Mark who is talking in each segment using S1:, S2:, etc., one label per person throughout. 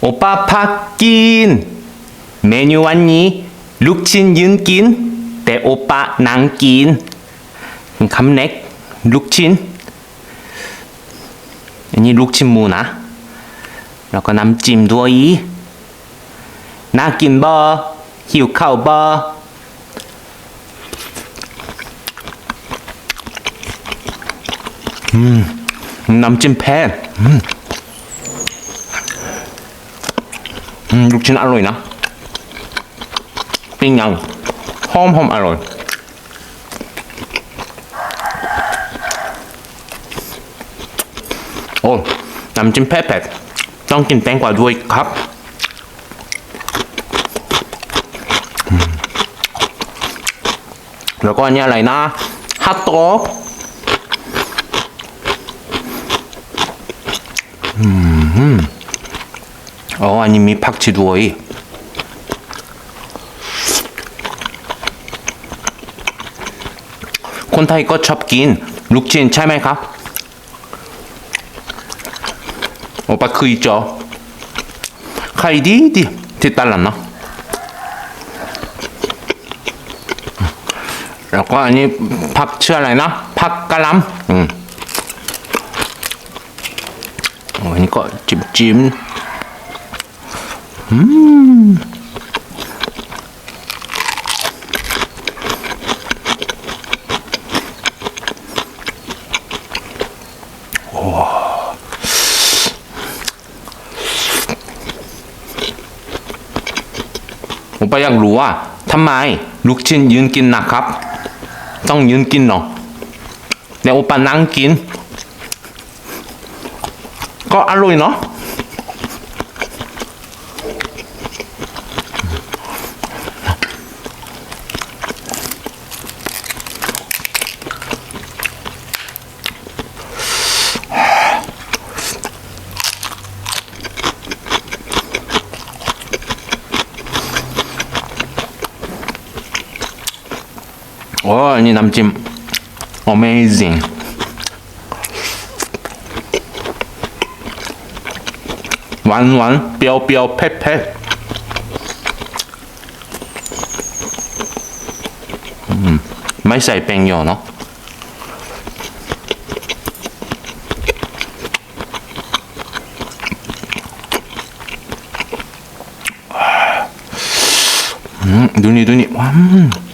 S1: 오빠 팍낀 메뉴 왔니? 룩친 윤낀 내 오빠 낭낀 감렉 룩친. 아니 룩친 무나? 라고 남찜 두어이. 나낀 버 히우 카우 버. 음, 남찜 팬. 음. ลูกชิ้นอร่อยนะปิ้งยังหอมหอมอร่อยโอ้น้ำจิ้มเผ็ดๆต้องกินแตงกวาด้วยครับแล้วก็อันนี้อะไรนะฮัตโตกอืม 어, 아니면 박지루어이. 콘타이 거 접긴 룩진 참외가? 오빠 그 있죠? 카이디디 디 딸랐나? 라고 아니 박치알라이나? 박가람? 응. 어, 그러니까 찜찜. ะหล่ำอืมโอ้อันนี้ก็จิ้มจิ้มอืมโอปาอยากรู้ว่าทำไมลูกชิ้นยืนกินนะครับ ต้องยืนกินเนาะแต่โอปานั่งกิน ก็อร่อยเนาะ 와, 아니 남찜 어메이징. 완완 뼈뼈 팩팩. 음, 맛있어요, 뺑요, 너. 음, 눈이 눈이 와. 음.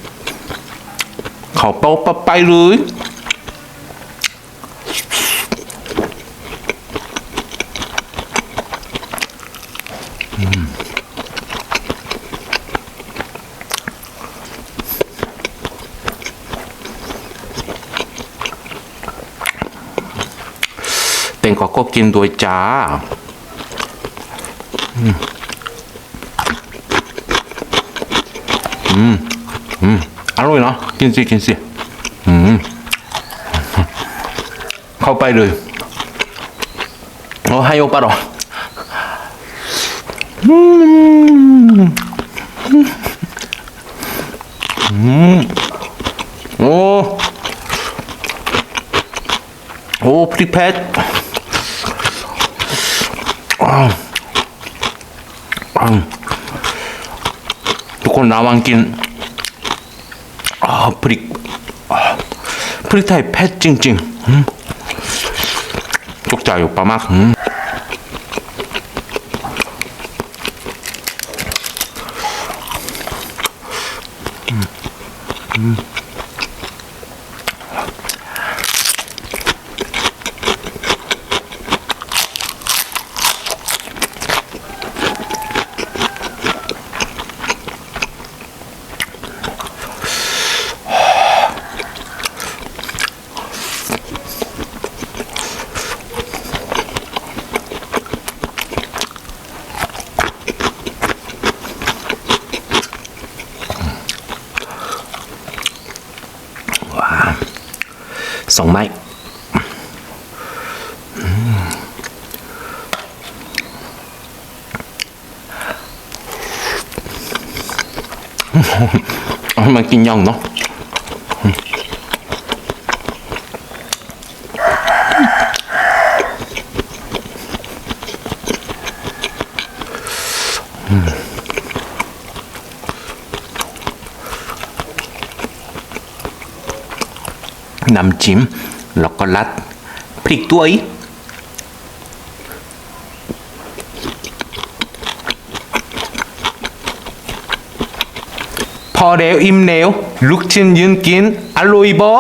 S1: เผ็ดอืมไม่ใส่แป้งเต้าวเขาเปาปะไปเลยเต็งก็ก็กินด้วยจ้าอ อร่อยเนาะกินสิกินสิอืมเข้าไปเลยโอ้ให้โอปะหรออืมอืมโอ้โอ้พริกเผ็ดอ้าวอ้าวทุกคนระวังกิน 아, 프릭. 아, 프리타이 팻 찡찡. 음. 쪽자 오빠 막. 음. 음. sóng mạnh mà kinh nhông nó Mm. น้ำจิ้มแล้วก็รัดพริกด้วยพอแล้วอิ่มแล้วลุกชิ้นยืนกินอร่อยบ่